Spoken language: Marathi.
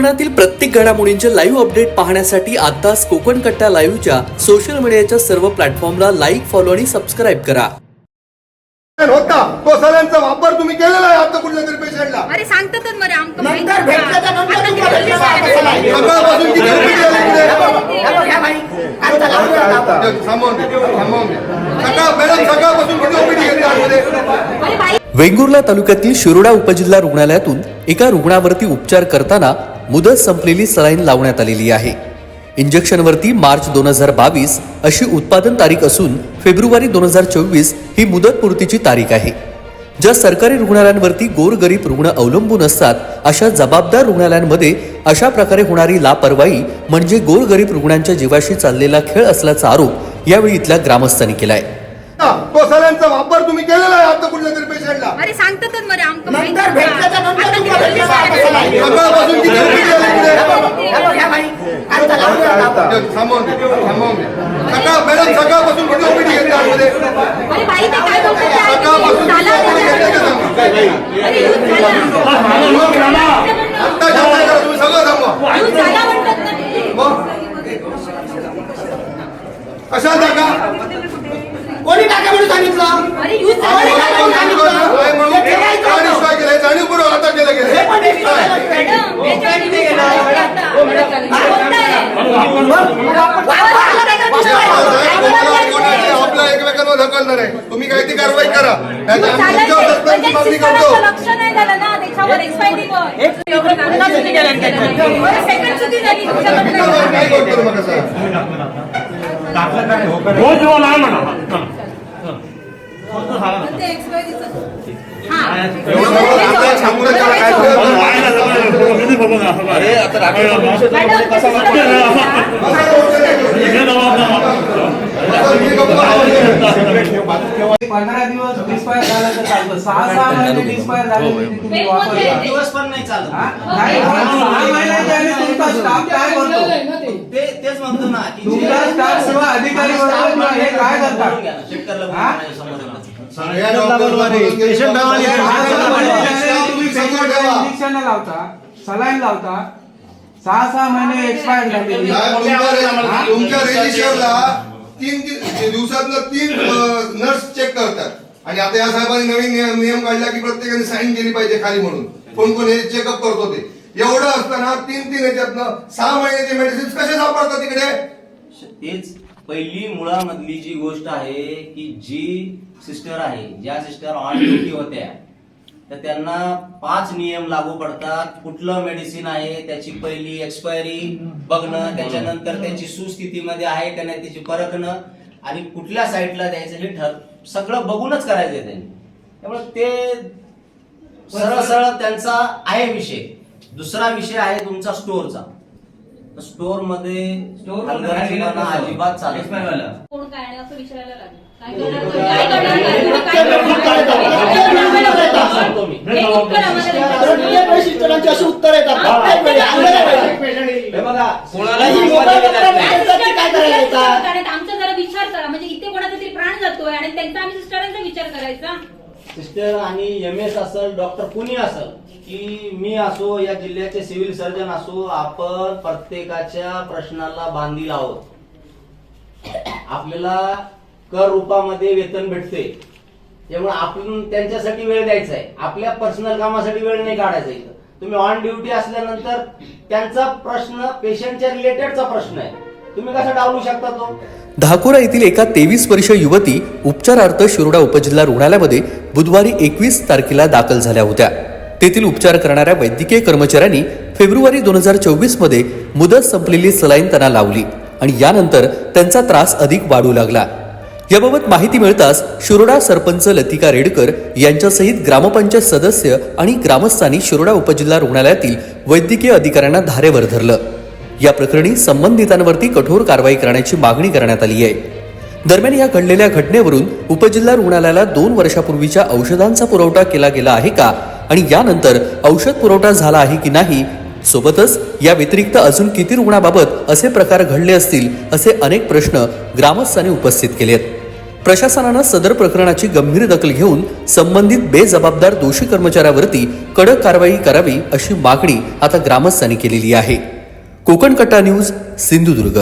कोकणातील प्रत्येक घडामोडींचे लाईव्ह अपडेट पाहण्यासाठी आताच कोकण कट्टा लाईव्हच्या सोशल मीडियाच्या सर्व प्लॅटफॉर्मला लाईक फॉलो आणि सबस्क्राईब करा. होता. तो सलांचा वापर तुम्ही केलेला आहे आता कुठल्या तरी पेशंटला अरे सांगतातच मरे आमचं नंतर भेटल्याच्या तुम्हाला आहे. सकाळपासून किती रुपये. थांबवून थांबवून सकाळ मॅडम सकाळपासून किती आतमध्ये? वेंगुर्ला तालुक्यातील शिरोडा उपजिल्हा रुग्णालयातून एका रुग्णावरती उपचार करताना मुदत संपलेली सलाईन लावण्यात आलेली आहे. इंजेक्शनवरती मार्च दोन हजार बावीस अशी उत्पादन तारीख असून फेब्रुवारी दोन हजार चोवीस ही मुदतपूर्तीची तारीख आहे. ज्या सरकारी रुग्णालयांवरती गोरगरीब रुग्ण अवलंबून असतात अशा जबाबदार रुग्णालयांमध्ये अशा प्रकारे होणारी लापरवाही म्हणजे गोरगरीब रुग्णांच्या जीवाशी चाललेला खेळ असल्याचा आरोप यावेळी इथल्या ग्रामस्थांनी केलाय. तो सलांचा वापर तुम्ही केलेला आहे आता कुठल्या तरी पेशंटला. अरे सांगतातच मरे आमचं माहिती नंतर भेटल्याच्या नंतर आता तुम्हाला किती विश्वास दिवस बसला आहे. सकाळपासून किती ओपीडी आले इकडे हे बघ, हे बघ, ह्या बाई, आता लावूया लावा. थांबवून दे थांबवून दे सकाळ मॅडम सकाळपासून किती ओपीडी घेतली आतमध्ये. सकाळपासून झालं किती आता ओपीडी घेतली ते सांगा. अरे यूज झाला आता जेवण करा तुम्ही सगळं थांबवा. मग कशा जागा कोणी टाका म्हणून सांगितलं अरे यूज कोणी झाला टाका म्हणून सांगितलं? काय म्हणून हे ठेवायचं काय होतं. निष्ठा केलाय जाणीवपूर्वक आता केलं हे गेलं पण एक काय? मॅडम याच्यावर यूज झाला आता. बोलताय. एकमेकांवर ढकलणार आहे. तुम्ही काही ती कारवाई करा. म्हणजे मागणी करतो. काय? करतो? मग हो जेव्हा म्हणा. हा. आता सांगून त्याला काय कळत नाही. अरे आता मॅडम, ते सिस्टम- असं मी गप्पा लावली. पंधरा दिवस डिस्पायर झालं तर चालतं. सहा सहा महिने डिस्पायर झाले तरी तुम्ही पेन वापरता. मध्ये. दिवस पण नाही चालत. हा? नाही पण सहा महिन्याच्या आधी तुमचा स्टाफ काय करतो? ते तेच म्हणतो ना की तुमचा किंवा अधिकारी वर्ग किंवा हे काय करतात शेतकऱ्याला हा? बोलून समोर येणार. सगळ्या डॉक्टरवर पेशंट तुम्ही सगळं ठेवा. इंजेक्शन लावता सलाईन लावता. सहा सहा महिने एक्सपायर नाही, तुमच्या रजिस्टरला तीन म्हणजे दिवसातनं तीन नर्स चेक करतात. आणि आता या साहेबांनी नवीन नियम नियम काढला की प्रत्येकाने साईन केली पाहिजे खाली म्हणून. कोण कोण हे चेकअप करत होते एवढं असताना तीन तीन याच्यातनं सहा महिन्याचे मेडिसिन कसे सापडतात तिकडे? तेच पहिली मुळामधली जी गोष्ट आहे की जी सिस्टर आहे ज्या सिस्टर ऑन ड्युटी होत्या तर त्यांना पाच नियम लागू पडतात. कुठलं मेडिसिन आहे त्याची पहिली एक्सपायरी बघणं त्याच्यानंतर त्याची सुस्थितीमध्ये आहे का नाही त्याची परखणं आणि कुठल्या साईडला द्यायचं हे ठर सगळं बघूनच करायचं आहे त्यांनी. त्यामुळे ते सरळ सरळ त्यांचा आहे विषय. दुसरा विषय आहे तुमचा स्टोअरचा स्टोअरमध्ये अजिबात चालत नाही. अशी उत्तर येतात आमचा जरा विचार करा म्हणजे इथे कोणाचा तरी प्राण जातोय आणि त्यांचा आम्ही सिस्टरांचा विचार करायचा सिस्टर आणि एम एस असेल डॉक्टर कुणी असेल की मी असो या जिल्ह्याचे सिव्हिल सर्जन असो आपण प्रत्येकाच्या प्रश्नाला बांधील आहोत. आपल्याला कर रूपामध्ये वेतन भेटते. त्यामुळे आपण त्यांच्यासाठी वेळ द्यायचा आहे. आपल्या पर्सनल कामासाठी वेळ नाही काढायचा इथं. तुम्ही ऑन ड्युटी असल्यानंतर त्यांचा प्रश्न पेशंटच्या रिलेटेडचा प्रश्न आहे. तुम्ही कसा डावलू शकता तो? धाकुरा येथील एका तेवीस वर्षीय युवती उपचारार्थ शिरोडा उपजिल्हा रुग्णालयामध्ये बुधवारी एकवीस तारखेला दाखल झाल्या होत्या. तेथील उपचार करणाऱ्या वैद्यकीय कर्मचाऱ्यांनी फेब्रुवारी दोन हजार चोवीसमध्ये मुदत संपलेली सलाईन त्यांना लावली आणि यानंतर त्यांचा त्रास अधिक वाढू लागला. याबाबत माहिती मिळताच शिरोडा सरपंच लतिका रेडकर यांच्यासहित ग्रामपंचायत सदस्य आणि ग्रामस्थांनी शिरोडा उपजिल्हा रुग्णालयातील वैद्यकीय अधिकाऱ्यांना धारेवर धरलं. या प्रकरणी संबंधितांवरती कठोर कारवाई करण्याची मागणी करण्यात आली आहे. दरम्यान या घडलेल्या घटनेवरून उपजिल्हा रुग्णालयाला दोन वर्षापूर्वीच्या औषधांचा पुरवठा केला गेला आहे का आणि यानंतर औषध पुरवठा झाला आहे की नाही सोबतच या व्यतिरिक्त अजून किती रुग्णाबाबत असे प्रकार घडले असतील असे अनेक प्रश्न ग्रामस्थांनी उपस्थित केलेत. प्रशासनानं सदर प्रकरणाची गंभीर दखल घेऊन संबंधित बेजबाबदार दोषी कर्मचाऱ्यावरती कडक कारवाई करावी अशी मागणी आता ग्रामस्थांनी केलेली आहे. कोकण कट्टा न्यूज सिंधुदुर्ग.